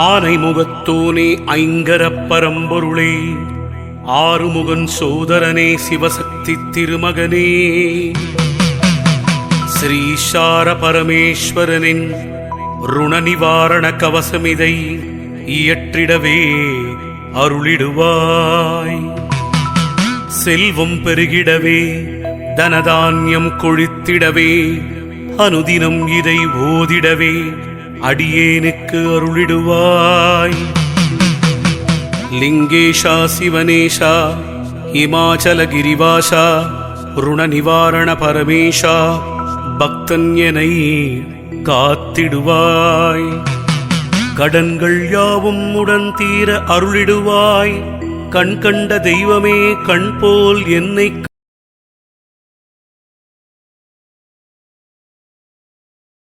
ஆனை முகத்தோனே ஐங்கரப் பரம்பொருளே ஆறுமுகன் சோதரனே சிவசக்தி திருமகனே. ஸ்ரீஷார பரமேஸ்வரனின் ருணநிவாரண கவசமிதை இயற்றிடவே அருளிடுவாய். செல்வம் பெருகிடவே தனதான்யம் கொழித்திடவே அனுதினம் இதை ஓதிடவே அடியேனுக்கு அருளிடுவாய். லிங்கேஷா சிவனேஷா இமாச்சலகிரிவாசா ருண நிவாரண பரமேஷா பக்தன்யனை காத்திடுவாய். கடன்கள் யாவும் உடன் தீர அருளிடுவாய். கண் கண்ட தெய்வமே கண் போல் என்னை